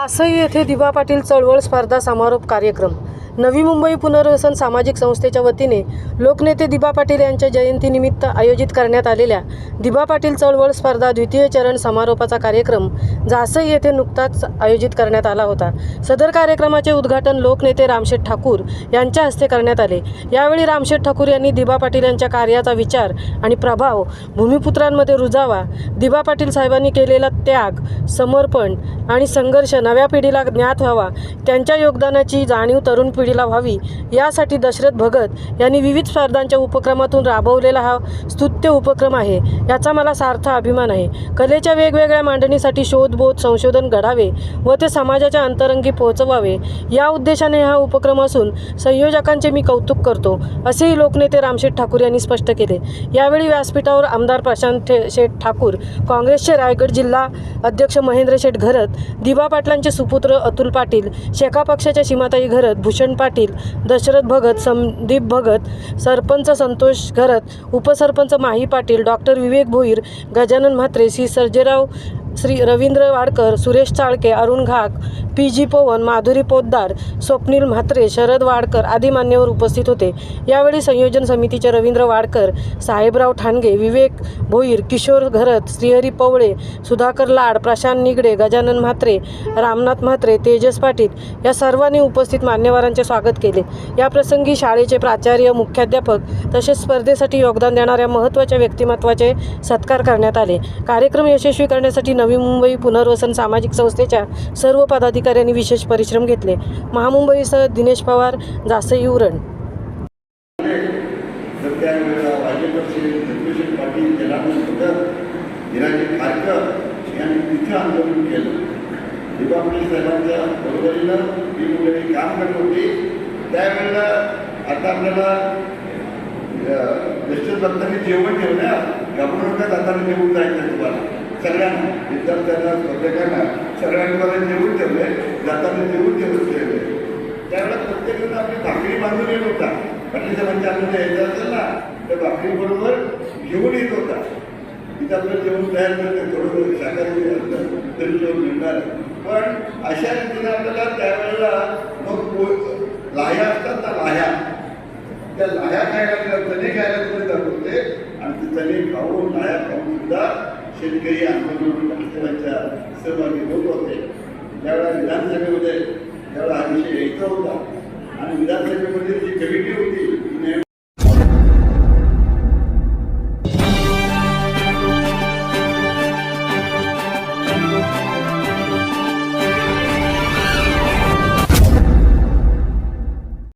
जासई येथे दिवा पाटील चळवळ स्पर्धा समारोप कार्यक्रम नवी मुंबई पुनर्वसन सामाजिक संस्थेच्या वतीने लोकनेते दिबा पाटील यांच्या जयंतीनिमित्त आयोजित करण्यात आलेल्या दिबा पाटील चळवळ स्पर्धा द्वितीय चरण समारोपाचा कार्यक्रम जासई येथे नुकताच आयोजित करण्यात आला होता. सदर कार्यक्रमाचे उद्घाटन लोकनेते रामशेठ ठाकूर यांच्या हस्ते करण्यात आले. यावेळी रामशेठ ठाकूर यांनी दिबा पाटील यांच्या कार्याचा विचार आणि प्रभाव भूमिपुत्रांमध्ये रुजावा दिबा पाटील साहेबांनी केलेला त्याग समर्पण आणि संघर्ष नव्या पिढीला ज्ञात व्हावा त्यांच्या योगदानाची जाणीव तरुण पिढी पिढीला व्हावी यासाठी दशरथ भगत यांनी विविध स्पर्धांच्या उपक्रमातून राबवलेला हा स्तुत्य उपक्रम आहे. याचा मला सार्थ अभिमान आहे. कलेच्या वेगवेगळ्या मांडणीसाठी शोधबोध संशोधन घडावे व ते समाजाच्या अंतरंगी पोहोचवावे या उद्देशाने हा उपक्रम असून संयोजकांचे मी कौतुक करतो असेही लोकनेते रामशेठ ठाकूर यांनी स्पष्ट केले. यावेळी व्यासपीठावर आमदार प्रशांत ठे- शेठ ठाकूर काँग्रेसचे रायगड जिल्हा अध्यक्ष महेंद्र शेठ घरत दिबा पाटलांचे सुपुत्र अतुल पाटील शेका पक्षाच्या सीमाताई घरत भूषण पाटील दशरथ भगत संदीप भगत सरपंच संतोष घरत उपसरपंच Mahi Patil doctor Vivek Bhoir Gajanan Mhatre Shri Sarjerao Shri Ravindra Wadkar Suresh Chalke Arun Ghak P G Pavan Madhuri Poddar Swapnil Mhatre Sharad Wadkar आदी मान्यवर उपस्थित होते. यावेळी संयोजन समितीचे रवींद्र वाडकर साहेबराव ठाणगे विवेक भोईर किशोर घरत श्रीहरी पवळे सुधाकर लाड प्रशांत निगडे गजानन म्हात्रे रामनाथ म्हात्रे तेजस पाटील या सर्वांनी उपस्थित मान्यवरांचे स्वागत केले. या प्रसंगी शाळेचे प्राचार्य मुख्याध्यापक तसेच स्पर्धेसाठी योगदान देणाऱ्या महत्त्वाच्या व्यक्तिमत्वाचे सत्कार करण्यात आले. कार्यक्रम यशस्वी करण्यासाठी नवी मुंबई पुनर्वसन सामाजिक संस्थेच्या सर्व पदाधिकाऱ्यांनी विशेष परिश्रम घेतले. महामुंबईसह दिनेश पवार जासई उरण. त्यावेळेला आता आपल्याला निश्चित भक्तांनी जेवण ठेवलं. घाबरून जाताना जेवून जायचं तुम्हाला. सगळ्यांना विद्यार्थ्यांना प्रत्येकांना सगळ्यांना मला जेवून ठेवले जाताना जेवून ठेवून ठेवले. त्यावेळेला प्रत्येकानं आपली भाकरी बांधून येत होता. पाटील म्हणजे आपल्याला यायचं असेल ना तर भाकरी बरोबर घेऊन येत होता. तिथं आपलं जेवण तयार करते थोडं साखर तरी जेवण मिळणार. पण अशा रीतीने आपल्याला त्यावेळेला मग लाह्या असतात ना लाह्या. त्या लाह्या खायला चणे खायला तुम्ही दाखवते आणि ते चणे खाऊन लाह्या शेतकरी आंदोलन पाटील सहभागी होत होते. त्यावेळेला विधानसभेमध्ये त्यावेळेला हा विषय यायचा होता. आणि विधानसभेमध्ये जी कमिटी होती